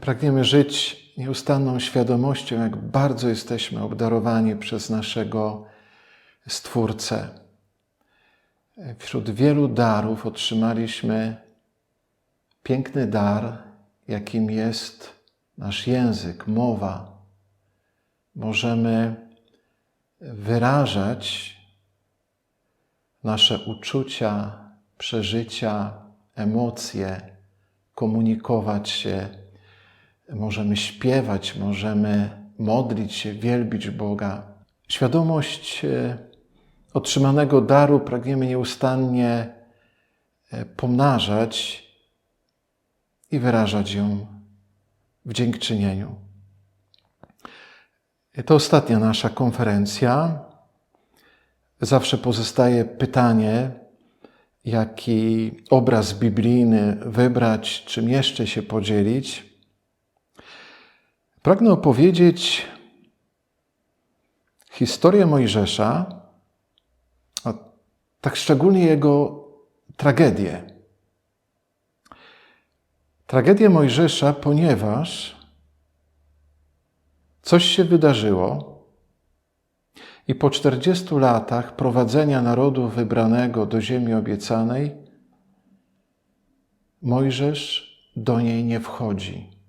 pragniemy żyć nieustanną świadomością, jak bardzo jesteśmy obdarowani przez naszego Stwórcę. Wśród wielu darów otrzymaliśmy piękny dar, jakim jest nasz język, mowa. Możemy wyrażać nasze uczucia, przeżycia, emocje, komunikować się, możemy śpiewać, możemy modlić się, wielbić Boga. Świadomość e, otrzymanego daru pragniemy nieustannie e, pomnażać i wyrażać ją w dziękczynieniu. To ostatnia nasza konferencja. Zawsze pozostaje pytanie, jaki obraz biblijny wybrać, czym jeszcze się podzielić. Pragnę opowiedzieć historię Mojżesza, a tak szczególnie jego tragedię. Tragedię Mojżesza, ponieważ coś się wydarzyło i po 40 latach prowadzenia narodu wybranego do ziemi obiecanej, Mojżesz do niej nie wchodzi.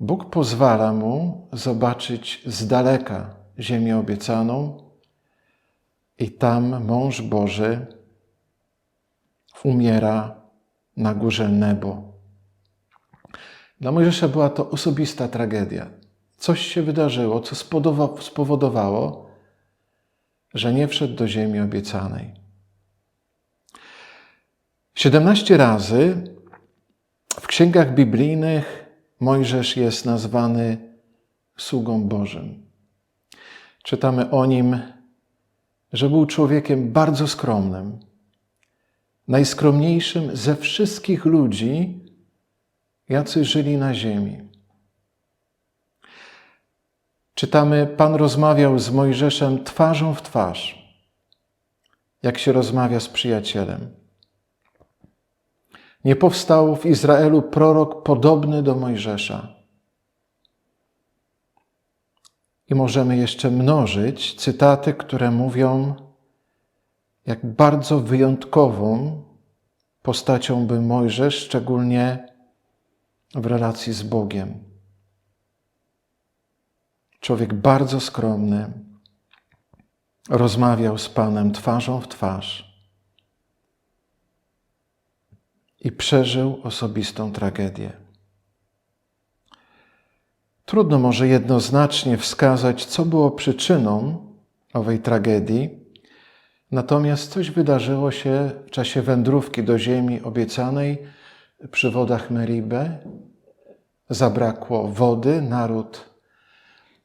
Bóg pozwala mu zobaczyć z daleka ziemię obiecaną i tam mąż Boży umiera na górze Nebo. Dla Mojżesza była to osobista tragedia. Coś się wydarzyło, co spowodowało, że nie wszedł do ziemi obiecanej. 17 razy w księgach biblijnych Mojżesz jest nazwany sługą Bożym. Czytamy o nim, że był człowiekiem bardzo skromnym, najskromniejszym ze wszystkich ludzi, jacy żyli na ziemi. Czytamy, Pan rozmawiał z Mojżeszem twarzą w twarz, jak się rozmawia z przyjacielem. Nie powstał w Izraelu prorok podobny do Mojżesza. I możemy jeszcze mnożyć cytaty, które mówią, jak bardzo wyjątkową postacią był Mojżesz, szczególnie w relacji z Bogiem. Człowiek bardzo skromny rozmawiał z Panem twarzą w twarz i przeżył osobistą tragedię. Trudno może jednoznacznie wskazać, co było przyczyną owej tragedii, natomiast coś wydarzyło się w czasie wędrówki do ziemi obiecanej przy wodach Meribę. Zabrakło wody, naród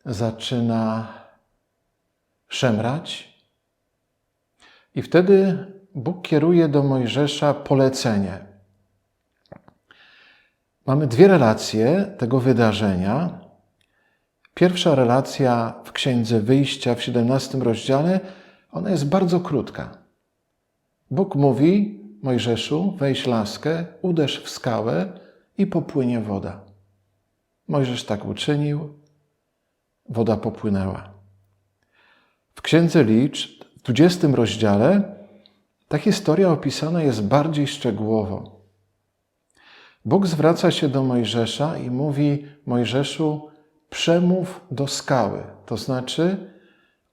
zaczyna szemrać. I wtedy Bóg kieruje do Mojżesza polecenie. Mamy dwie relacje tego wydarzenia. Pierwsza relacja w Księdze Wyjścia w 17 rozdziale, ona jest bardzo krótka. Bóg mówi Mojżeszu, weź laskę, uderz w skałę i popłynie woda. Mojżesz tak uczynił, woda popłynęła. W Księdze Licz, w 20 rozdziale, ta historia opisana jest bardziej szczegółowo. Bóg zwraca się do Mojżesza i mówi: Mojżeszu, przemów do skały, to znaczy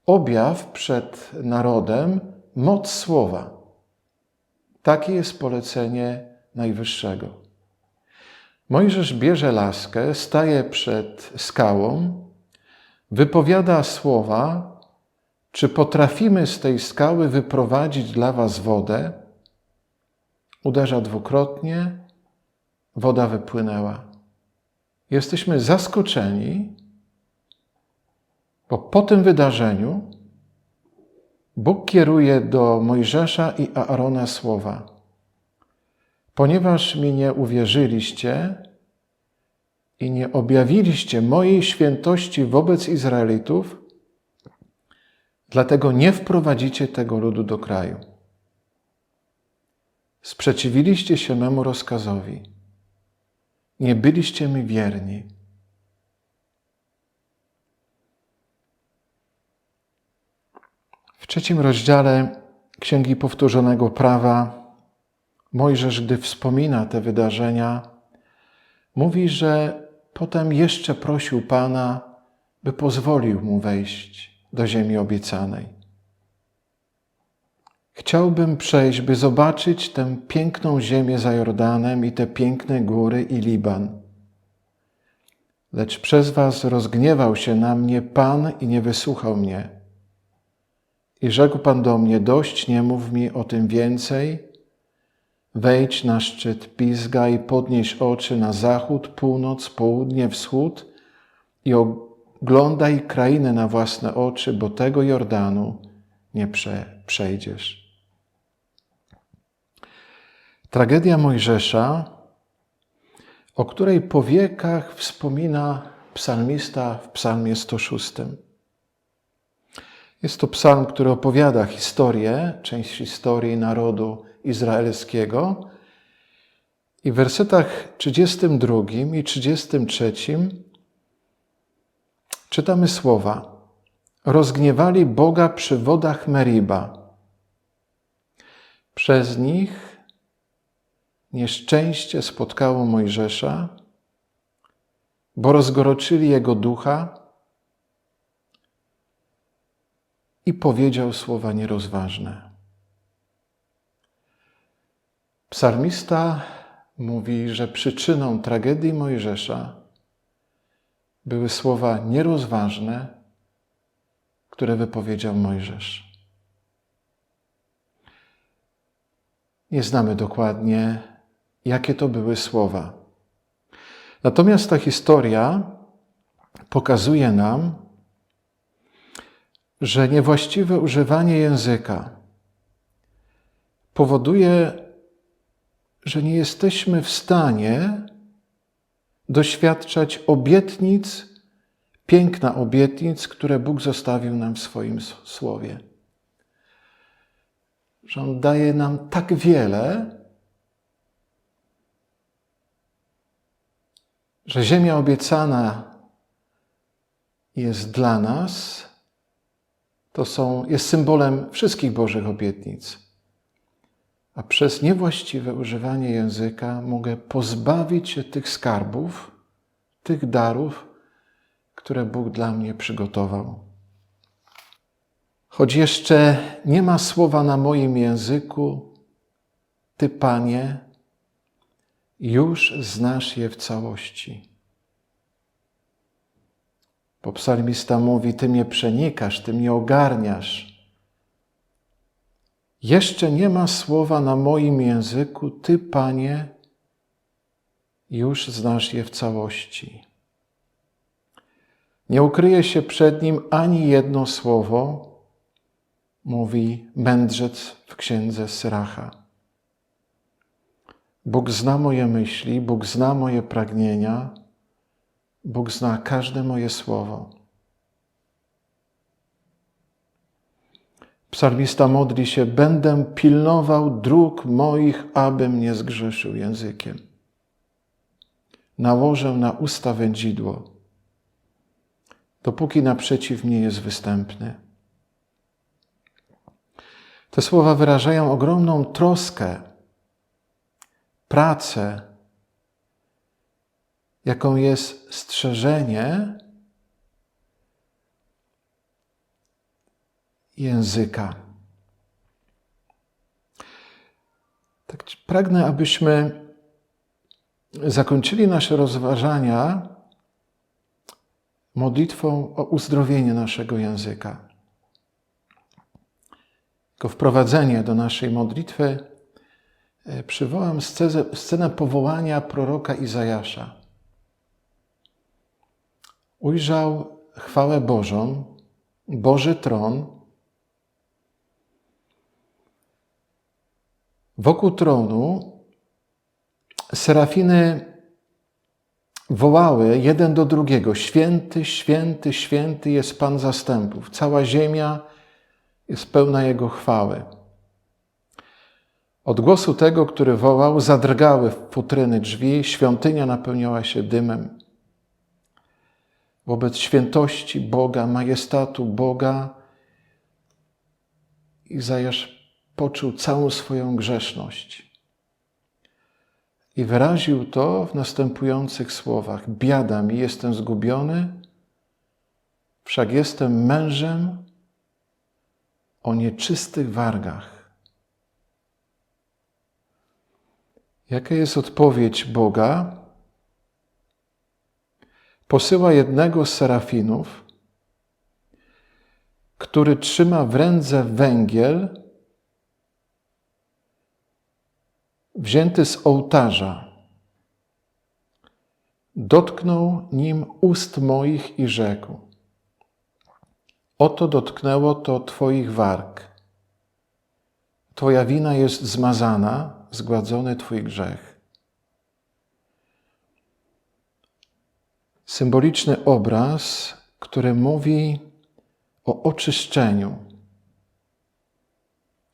objaw przed narodem moc słowa. Takie jest polecenie Najwyższego. Mojżesz bierze laskę, staje przed skałą, wypowiada słowa, czy potrafimy z tej skały wyprowadzić dla Was wodę? Uderza dwukrotnie, woda wypłynęła. Jesteśmy zaskoczeni, bo po tym wydarzeniu Bóg kieruje do Mojżesza i Aarona słowa: Ponieważ mi nie uwierzyliście i nie objawiliście mojej świętości wobec Izraelitów, dlatego nie wprowadzicie tego ludu do kraju. Sprzeciwiliście się memu rozkazowi. Nie byliście mi wierni. W trzecim rozdziale Księgi Powtórzonego Prawa Mojżesz, gdy wspomina te wydarzenia, mówi, że potem jeszcze prosił Pana, by pozwolił mu wejść do ziemi obiecanej. Chciałbym przejść, by zobaczyć tę piękną ziemię za Jordanem i te piękne góry i Liban. Lecz przez was rozgniewał się na mnie Pan i nie wysłuchał mnie. I rzekł Pan do mnie: Dość, nie mów mi o tym więcej. Wejdź na szczyt Pizga i podnieś oczy na zachód, północ, południe, wschód i oglądaj krainę na własne oczy, bo tego Jordanu nie prze, przejdziesz. Tragedia Mojżesza, o której powiekach wspomina psalmista w psalmie 106. Jest to psalm, który opowiada historię, część historii narodu izraelskiego. I w wersetach 32 i 33 czytamy słowa: Rozgniewali Boga przy wodach Meriba. Przez nich nieszczęście spotkało Mojżesza, bo rozgoroczyli jego ducha i powiedział słowa nierozważne. Psalmista mówi, że przyczyną tragedii Mojżesza były słowa nierozważne, które wypowiedział Mojżesz. Nie znamy dokładnie, jakie to były słowa. Natomiast ta historia pokazuje nam, że niewłaściwe używanie języka powoduje, że nie jesteśmy w stanie doświadczać obietnic, piękna obietnic, które Bóg zostawił nam w swoim słowie. Że On daje nam tak wiele, że ziemia obiecana jest dla nas, to są, jest symbolem wszystkich Bożych obietnic. A przez niewłaściwe używanie języka mogę pozbawić się tych skarbów, tych darów, które Bóg dla mnie przygotował. Choć jeszcze nie ma słowa na moim języku, Ty, Panie, już znasz je w całości. Bo psalmista mówi: Ty mnie przenikasz, Ty mnie ogarniasz. Jeszcze nie ma słowa na moim języku, Ty, Panie, już znasz je w całości. Nie ukryje się przed nim ani jedno słowo, mówi mędrzec w księdze Syracha. Bóg zna moje myśli, Bóg zna moje pragnienia, Bóg zna każde moje słowo. Psalmista modli się: Będę pilnował dróg moich, abym nie zgrzeszył językiem. Nałożę na usta wędzidło, dopóki naprzeciw mnie jest występny. Te słowa wyrażają ogromną troskę, pracę, jaką jest strzeżenie języka. Tak pragnę, abyśmy zakończyli nasze rozważania modlitwą o uzdrowienie naszego języka. Jako wprowadzenie do naszej modlitwy przywołam scenę, scenę powołania proroka Izajasza. Ujrzał chwałę Bożą, Boży tron, Wokół tronu serafiny wołały jeden do drugiego: Święty, święty, święty jest Pan zastępów. Cała ziemia jest pełna Jego chwały. Od głosu tego, który wołał, zadrgały futryny drzwi, świątynia napełniała się dymem. Wobec świętości Boga, majestatu Boga, Izajasz poczuł całą swoją grzeszność. I wyraził to w następujących słowach: Biada mi, jestem zgubiony, wszak jestem mężem o nieczystych wargach. Jaka jest odpowiedź Boga? Posyła jednego z serafinów, który trzyma w ręce węgiel wzięty z ołtarza. Dotknął nim ust moich i rzekł: Oto dotknęło to Twoich warg. Twoja wina jest zmazana, zgładzony Twój grzech. Symboliczny obraz, który mówi o oczyszczeniu,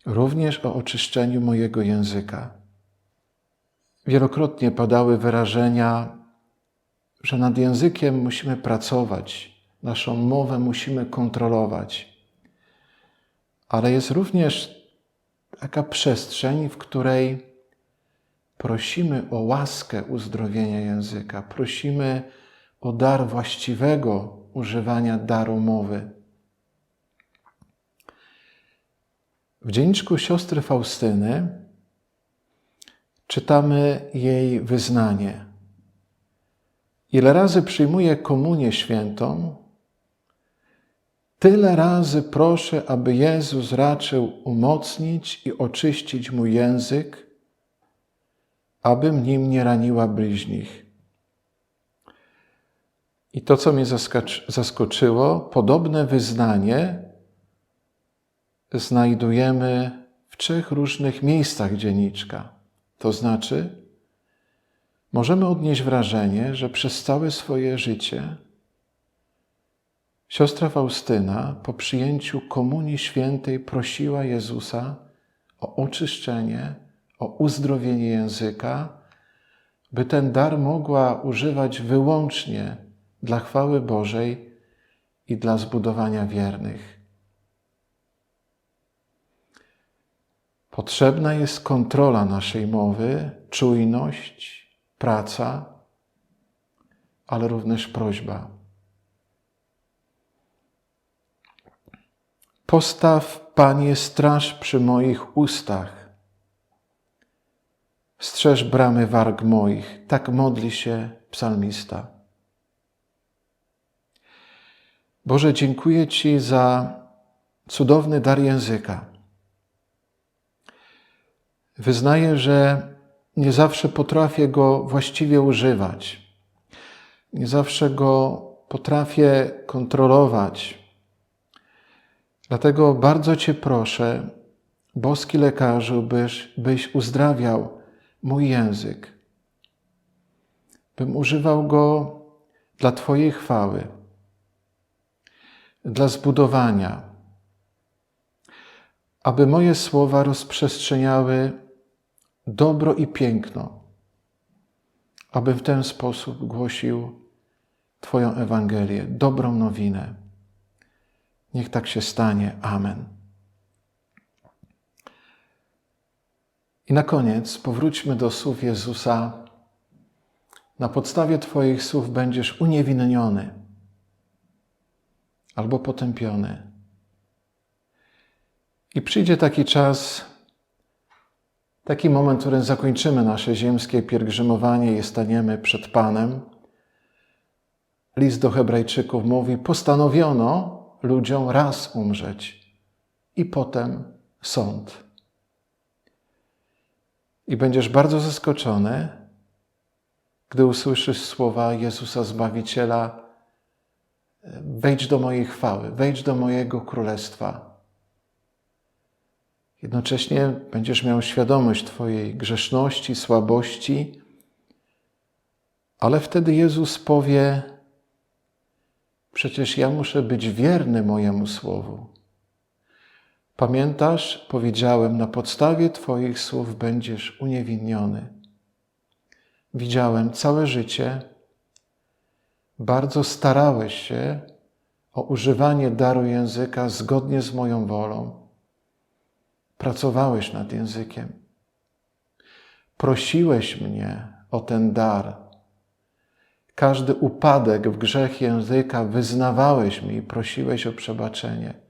również o oczyszczeniu mojego języka. Wielokrotnie padały wyrażenia, że nad językiem musimy pracować, naszą mowę musimy kontrolować. Ale jest również taka przestrzeń, w której prosimy o łaskę uzdrowienia języka, prosimy o dar właściwego używania daru mowy. W dzienniczku siostry Faustyny czytamy jej wyznanie. Ile razy przyjmuję komunię świętą, tyle razy proszę, aby Jezus raczył umocnić i oczyścić mój język, abym nim nie raniła bliźnich. I to, co mnie zaskoczyło, podobne wyznanie znajdujemy w trzech różnych miejscach dzienniczka. To znaczy, możemy odnieść wrażenie, że przez całe swoje życie siostra Faustyna po przyjęciu Komunii Świętej prosiła Jezusa o oczyszczenie, o uzdrowienie języka, by ten dar mogła używać wyłącznie dla chwały Bożej i dla zbudowania wiernych. Potrzebna jest kontrola naszej mowy, czujność, praca, ale również prośba. Postaw, Panie, straż przy moich ustach. Strzeż bramy warg moich. Tak modli się psalmista. Boże, dziękuję Ci za cudowny dar języka Wyznaję, że nie zawsze potrafię go właściwie używać. Nie zawsze go potrafię kontrolować. Dlatego bardzo Cię proszę, boski lekarzu, byś, byś uzdrawiał mój język, bym używał go dla Twojej chwały, dla zbudowania, aby moje słowa rozprzestrzeniały dobro i piękno, aby w ten sposób głosił Twoją Ewangelię, dobrą nowinę. Niech tak się stanie. Amen. I na koniec powróćmy do słów Jezusa. Na podstawie Twoich słów będziesz uniewinniony albo potępiony. I przyjdzie taki czas, Taki moment, w którym zakończymy nasze ziemskie pielgrzymowanie i staniemy przed Panem. List do Hebrajczyków mówi: Postanowiono ludziom raz umrzeć i potem sąd. I będziesz bardzo zaskoczony, gdy usłyszysz słowa Jezusa Zbawiciela: Wejdź do mojej chwały, wejdź do mojego królestwa. Jednocześnie będziesz miał świadomość Twojej grzeszności, słabości, ale wtedy Jezus powie: Przecież ja muszę być wierny mojemu słowu. Pamiętasz, powiedziałem, na podstawie Twoich słów będziesz uniewinniony. Widziałem całe życie, bardzo starałeś się o używanie daru języka zgodnie z moją wolą. Pracowałeś nad językiem. Prosiłeś mnie o ten dar. Każdy upadek w grzech języka wyznawałeś mi i prosiłeś o przebaczenie.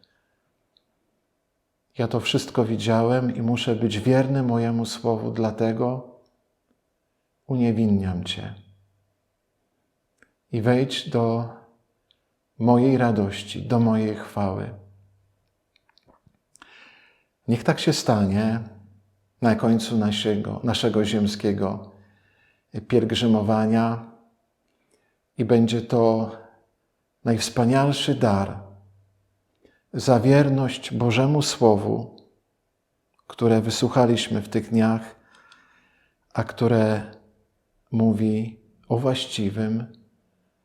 Ja to wszystko widziałem i muszę być wierny mojemu słowu, dlatego uniewinniam Cię. I wejdź do mojej radości, do mojej chwały. Niech tak się stanie na końcu naszego, naszego ziemskiego pielgrzymowania i będzie to najwspanialszy dar za wierność Bożemu Słowu, które wysłuchaliśmy w tych dniach, a które mówi o właściwym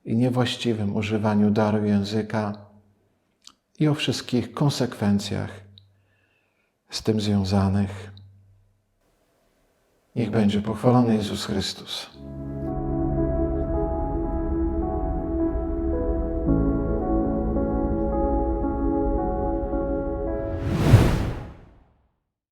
i niewłaściwym używaniu daru języka i o wszystkich konsekwencjach z tym związanych. Niech będzie pochwalony Jezus Chrystus.